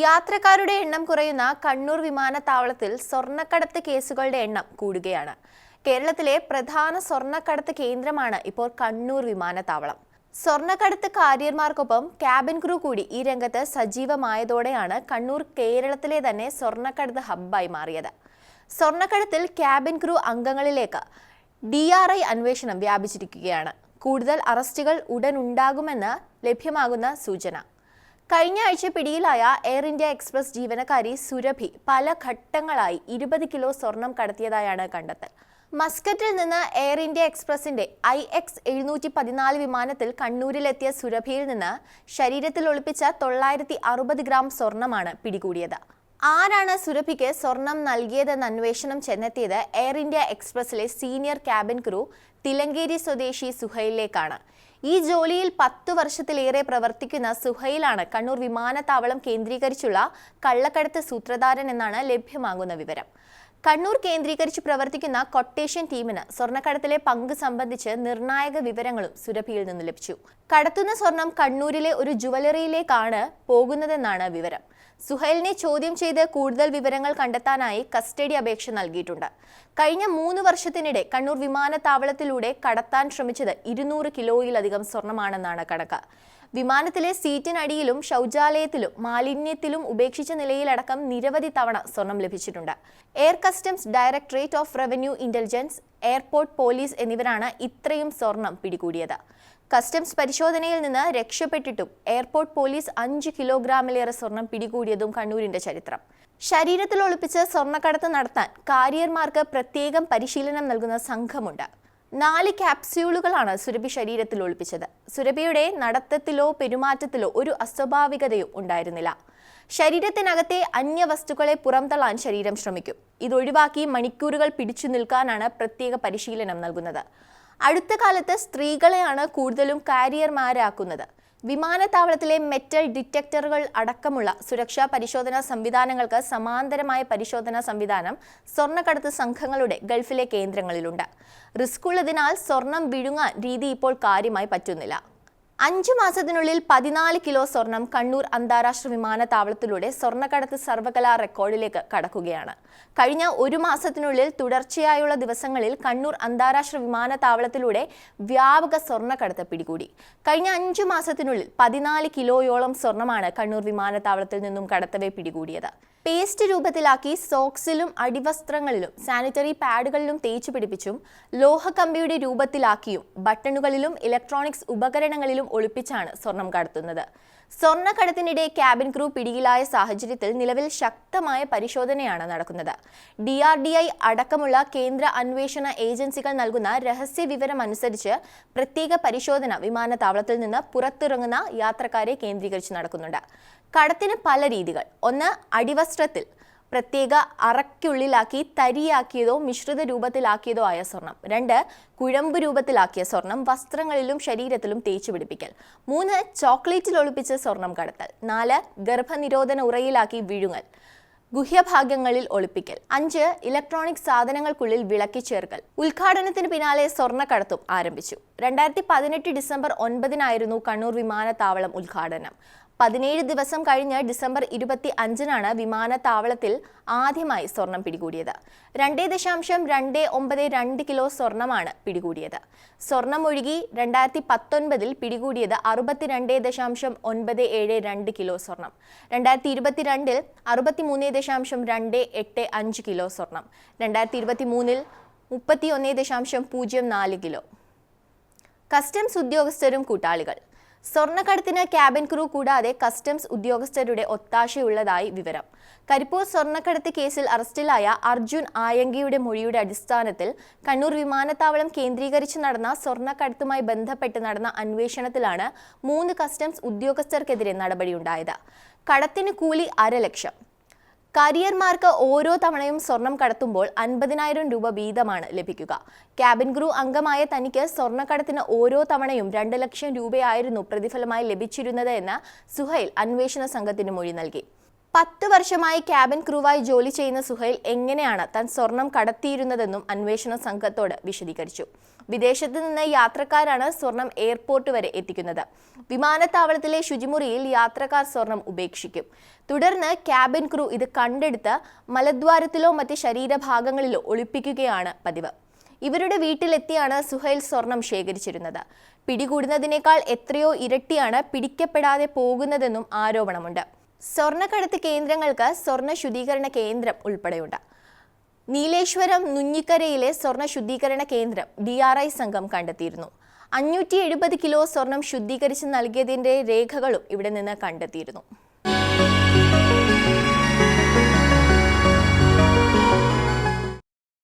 യാത്രക്കാരുടെ എണ്ണം കുറയുന്ന കണ്ണൂർ വിമാനത്താവളത്തിൽ സ്വർണക്കടത്ത് കേസുകളുടെ എണ്ണം കൂടുകയാണ്. കേരളത്തിലെ പ്രധാന സ്വർണക്കടത്ത് കേന്ദ്രമാണ് ഇപ്പോൾ കണ്ണൂർ വിമാനത്താവളം. സ്വർണക്കടത്ത് കാരിയർമാർക്കൊപ്പം ക്യാബിൻ ക്രൂ കൂടി ഈ രംഗത്ത് സജീവമായതോടെയാണ് കണ്ണൂർ കേരളത്തിലെ തന്നെ സ്വർണക്കടത്ത് ഹബ്ബായി മാറിയത്. സ്വർണക്കടത്തിൽ ക്യാബിൻ ക്രൂ അംഗങ്ങളിലേക്ക് ഡി ആർ ഐ അന്വേഷണം വ്യാപിച്ചിരിക്കുകയാണ്. കൂടുതൽ അറസ്റ്റുകൾ ഉടൻ ഉണ്ടാകുമെന്ന് ലഭ്യമാകുന്ന സൂചന. കഴിഞ്ഞ ആഴ്ച പിടിയിലായ എയർ ഇന്ത്യ എക്സ്പ്രസ് ജീവനക്കാരി സുരഭി പല ഘട്ടങ്ങളായി ഇരുപത് കിലോ സ്വർണം കടത്തിയതായാണ് കണ്ടെത്തൽ. മസ്കറ്റിൽ നിന്ന് എയർ ഇന്ത്യ എക്സ്പ്രസിന്റെ ഐ എക്സ് എഴുന്നൂറ്റി പതിനാല് വിമാനത്തിൽ കണ്ണൂരിലെത്തിയ സുരഭിയിൽ നിന്ന് ശരീരത്തിൽ ഒളിപ്പിച്ച തൊള്ളായിരത്തി അറുപത് ഗ്രാം സ്വർണമാണ് പിടികൂടിയത്. ആരാണ് സുരഭിക്ക് സ്വർണം നൽകിയതെന്ന് അന്വേഷണം ചെന്നെത്തിയത് എയർ ഇന്ത്യ എക്സ്പ്രസിലെ സീനിയർ ക്യാബിൻ ക്രൂ തിലങ്കേരി സ്വദേശി സുഹൈലിലേക്കാണ്. ഈ ജോലിയിൽ പത്തു വർഷത്തിലേറെ പ്രവർത്തിക്കുന്ന സുഹൈലാണ് കണ്ണൂർ വിമാനത്താവളം കേന്ദ്രീകരിച്ചുള്ള കള്ളക്കടത്ത് സൂത്രധാരൻ എന്നാണ് ലഭ്യമാകുന്ന വിവരം. കണ്ണൂർ കേന്ദ്രീകരിച്ച് പ്രവർത്തിക്കുന്ന കൊട്ടേഷൻ ടീമിന് സ്വർണക്കടത്തിലെ പങ്ക് സംബന്ധിച്ച് നിർണായക വിവരങ്ങളും സുരഭിയിൽ നിന്ന് ലഭിച്ചു. കടത്തുന്ന സ്വർണം കണ്ണൂരിലെ ഒരു ജുവലറിയിലേക്കാണ് പോകുന്നതെന്നാണ് വിവരം. സുഹൈലിനെ ചോദ്യം ചെയ്ത് കൂടുതൽ വിവരങ്ങൾ കണ്ടെത്താനായി കസ്റ്റഡി അപേക്ഷ നൽകിയിട്ടുണ്ട്. കഴിഞ്ഞ മൂന്ന് വർഷത്തിനിടെ കണ്ണൂർ വിമാനത്താവളത്തിലൂടെ കടത്താൻ ശ്രമിച്ചത് ഇരുന്നൂറ് കിലോയിലധികം സ്വർണമാണെന്നാണ് കണക്ക്. വിമാനത്തിലെ സീറ്റിനടിയിലും ശൗചാലയത്തിലും മാലിന്യത്തിലും ഉപേക്ഷിച്ച നിലയിലടക്കം നിരവധി തവണ സ്വർണം ലഭിച്ചിട്ടുണ്ട്. Air customs directorate of revenue intelligence airport police എന്നിവരാണ് ഇത്രയും സ്വർണം പിടികൂടിയത്. കസ്റ്റംസ് പരിശോധനയിൽ നിന്ന് രക്ഷപ്പെട്ടിട്ടും എയർപോർട്ട് പോലീസ് അഞ്ച് കിലോഗ്രാമിലേറെ സ്വർണം പിടികൂടിയതും കണ്ണൂരിന്റെ ചരിത്രം. ശരീരത്തിൽ ഒളിപ്പിച്ച് സ്വർണക്കടത്ത് നടത്താൻ കാരിയർമാർക്ക് പ്രത്യേകം പരിശീലനം നൽകുന്ന സംഘമുണ്ട്. നാല് ക്യാപ്സ്യൂളുകളാണ് സുരഭി ശരീരത്തിൽ ഒളിപ്പിച്ചത്. സുരഭിയുടെ നടത്തത്തിലോ പെരുമാറ്റത്തിലോ ഒരു അസ്വാഭാവികതയും ഉണ്ടായിരുന്നില്ല. ശരീരത്തിനകത്തെ അന്യവസ്തുക്കളെ പുറംതള്ളാൻ ശരീരം ശ്രമിക്കും. ഇതൊഴിവാക്കി മണിക്കൂറുകൾ പിടിച്ചു നിൽക്കാനാണ് പ്രത്യേക പരിശീലനം നൽകുന്നത്. അടുത്ത കാലത്ത് സ്ത്രീകളെയാണ് കൂടുതലും കാരിയർമാരാക്കുന്നത്. വിമാനത്താവളത്തിലെ മെറ്റൽ ഡിറ്റക്ടറുകൾ അടക്കമുള്ള സുരക്ഷാ പരിശോധനാ സംവിധാനങ്ങൾക്ക് സമാന്തരമായ പരിശോധനാ സംവിധാനം സ്വർണക്കടത്ത് സംഘങ്ങളുടെ ഗൾഫിലെ കേന്ദ്രങ്ങളിലുണ്ട്. റിസ്ക് ഉള്ളതിനാൽ സ്വർണം വിഴുങ്ങാൻ രീതി ഇപ്പോൾ കാര്യമായി പറ്റുന്നില്ല. അഞ്ചു മാസത്തിനുള്ളിൽ പതിനാല് കിലോ സ്വർണം കണ്ണൂർ അന്താരാഷ്ട്ര വിമാനത്താവളത്തിലൂടെ സ്വർണക്കടത്ത് സർവകലാ റെക്കോർഡിലേക്ക് കടക്കുകയാണ്. കഴിഞ്ഞ ഒരു മാസത്തിനുള്ളിൽ തുടർച്ചയായുള്ള ദിവസങ്ങളിൽ കണ്ണൂർ അന്താരാഷ്ട്ര വിമാനത്താവളത്തിലൂടെ വ്യാപക സ്വർണക്കടത്ത് പിടികൂടി. കഴിഞ്ഞ അഞ്ചു മാസത്തിനുള്ളിൽ പതിനാല് കിലോയോളം സ്വർണമാണ് കണ്ണൂർ വിമാനത്താവളത്തിൽ നിന്നും കടത്തവെ പിടികൂടിയത്. പേസ്റ്റ് രൂപത്തിലാക്കി സോക്സിലും അടിവസ്ത്രങ്ങളിലും സാനിറ്ററി പാഡുകളിലും തേച്ചു പിടിപ്പിച്ചും ലോഹക്കമ്പിയുടെ രൂപത്തിലാക്കിയും ബട്ടണുകളിലും ഇലക്ട്രോണിക്സ് ഉപകരണങ്ങളിലും ഒളിപ്പിച്ചാണ് സ്വർണം കടത്തുന്നത്. സ്വർണക്കടത്തിനിടെ ക്യാബിൻ ക്രൂ പിടിയിലായ സാഹചര്യത്തിൽ നിലവിൽ ശക്തമായ പരിശോധനയാണ് നടക്കുന്നത്. ഡി ആർ ഡി ഐ അടക്കമുള്ള കേന്ദ്ര അന്വേഷണ ഏജൻസികൾ നൽകുന്ന രഹസ്യ വിവരം അനുസരിച്ച് പ്രത്യേക പരിശോധന വിമാനത്താവളത്തിൽ നിന്ന് പുറത്തിറങ്ങുന്ന യാത്രക്കാരെ കേന്ദ്രീകരിച്ച് നടക്കുന്നുണ്ട്. കടത്തിന് പല രീതികൾ. ഒന്ന് അടിവസ്ത്രത്തിൽ. പ്രത്യേക അറയ്ക്കുള്ളിലാക്കി തരിയാക്കിയതോ മിശ്രിത രൂപത്തിലാക്കിയതോ ആയ സ്വർണം. രണ്ട് കുഴമ്പ് രൂപത്തിലാക്കിയ സ്വർണം വസ്ത്രങ്ങളിലും ശരീരത്തിലും തേച്ചു പിടിപ്പിക്കൽ. മൂന്ന് ചോക്ലേറ്റിൽ ഒളിപ്പിച്ച് സ്വർണം കടത്തൽ. നാല് ഗർഭനിരോധന ഉറയിലാക്കി വിഴുങ്ങൽ. ഗുഹ്യഭാഗങ്ങളിൽ ഒളിപ്പിക്കൽ. അഞ്ച് ഇലക്ട്രോണിക് സാധനങ്ങൾക്കുള്ളിൽ വിളക്കി ചേർക്കൽ. ഉദ്ഘാടനത്തിന് പിന്നാലെ സ്വർണക്കടത്തും ആരംഭിച്ചു. രണ്ടായിരത്തി പതിനെട്ട് ഡിസംബർ ഒൻപതിനായിരുന്നു കണ്ണൂർ വിമാനത്താവളം ഉദ്ഘാടനം. പതിനേഴ് ദിവസം കഴിഞ്ഞ് ഡിസംബർ ഇരുപത്തി അഞ്ചിനാണ് വിമാനത്താവളത്തിൽ ആദ്യമായി സ്വർണം പിടികൂടിയത്. രണ്ടേ ദശാംശം രണ്ട് ഒമ്പത് രണ്ട് കിലോ സ്വർണമാണ് പിടികൂടിയത്. സ്വർണം ഒഴുകി രണ്ടായിരത്തി പത്തൊൻപതിൽ പിടികൂടിയത് അറുപത്തിരണ്ട് ദശാംശം ഒൻപത് ഏഴ് രണ്ട് കിലോ സ്വർണം. രണ്ടായിരത്തി ഇരുപത്തിരണ്ടിൽ അറുപത്തിമൂന്ന് ദശാംശം രണ്ട് എട്ട് അഞ്ച് കിലോ സ്വർണം. രണ്ടായിരത്തി ഇരുപത്തി മൂന്നിൽ മുപ്പത്തി ഒന്ന് ദശാംശം പൂജ്യം നാല് കിലോ. കസ്റ്റംസ് ഉദ്യോഗസ്ഥരും കൂട്ടാളികൾ. സ്വർണക്കടത്തിന് ക്യാബിൻ ക്രൂ കൂടാതെ കസ്റ്റംസ് ഉദ്യോഗസ്ഥരുടെ ഒത്താശയുള്ളതായി വിവരം. കരിപ്പൂർ സ്വർണക്കടത്ത് കേസിൽ അറസ്റ്റിലായ അർജുൻ ആയങ്കിയുടെ മൊഴിയുടെ അടിസ്ഥാനത്തിൽ കണ്ണൂർ വിമാനത്താവളം കേന്ദ്രീകരിച്ച് നടന്ന സ്വർണക്കടത്തുമായി ബന്ധപ്പെട്ട് നടന്ന അന്വേഷണത്തിലാണ് മൂന്ന് കസ്റ്റംസ് ഉദ്യോഗസ്ഥർക്കെതിരെ നടപടിയുണ്ടായത്. കടത്തിന് കൂലി അര ലക്ഷം. കരിയർമാർക്ക് ഓരോ തവണയും സ്വർണം കടത്തുമ്പോൾ അൻപതിനായിരം രൂപ വീതമാണ് ലഭിക്കുക. ക്യാബിൻ ക്രൂ അംഗമായ തനിക്ക് സ്വർണക്കടത്തിന് ഓരോ തവണയും രണ്ട് ലക്ഷം രൂപയായിരുന്നു പ്രതിഫലമായി ലഭിച്ചിരുന്നത് എന്ന് സുഹൈൽ അന്വേഷണ സംഘത്തിന് മൊഴി നൽകി. പത്ത് വർഷമായി ക്യാബിൻ ക്രൂവായി ജോലി ചെയ്യുന്ന സുഹൈൽ എങ്ങനെയാണ് താൻ സ്വർണം കടത്തിയിരുന്നതെന്നും അന്വേഷണ സംഘത്തോട് വിശദീകരിച്ചു. വിദേശത്ത് നിന്ന് യാത്രക്കാരാണ് സ്വർണം എയർപോർട്ട് വരെ എത്തിക്കുന്നത്. വിമാനത്താവളത്തിലെ ശുചിമുറിയിൽ യാത്രക്കാർ സ്വർണം ഉപേക്ഷിക്കും. തുടർന്ന് ക്യാബിൻ ക്രൂ ഇത് കണ്ടെടുത്ത് മലദ്വാരത്തിലോ മറ്റ് ശരീരഭാഗങ്ങളിലോ ഒളിപ്പിക്കുകയാണ് പതിവ്. ഇവരുടെ വീട്ടിലെത്തിയാണ് സുഹൈൽ സ്വർണം ശേഖരിച്ചിരുന്നത്. പിടികൂടുന്നതിനേക്കാൾ എത്രയോ ഇരട്ടിയാണ് പിടിക്കപ്പെടാതെ പോകുന്നതെന്നും ആരോപണമുണ്ട്. സ്വർണക്കടത്ത് കേന്ദ്രങ്ങൾക്ക് സ്വർണ ശുദ്ധീകരണ കേന്ദ്രം ഉൾപ്പെടെയുണ്ട്. നീലേശ്വരം നുഞ്ഞിക്കരയിലെ സ്വർണ ശുദ്ധീകരണ കേന്ദ്രം ഡി ആർ ഐ സംഘം കണ്ടെത്തിയിരുന്നു. അഞ്ഞൂറ്റി എഴുപത് കിലോ സ്വർണം ശുദ്ധീകരിച്ച് നൽകിയതിന്റെ രേഖകളും ഇവിടെ നിന്ന് കണ്ടെത്തിയിരുന്നു.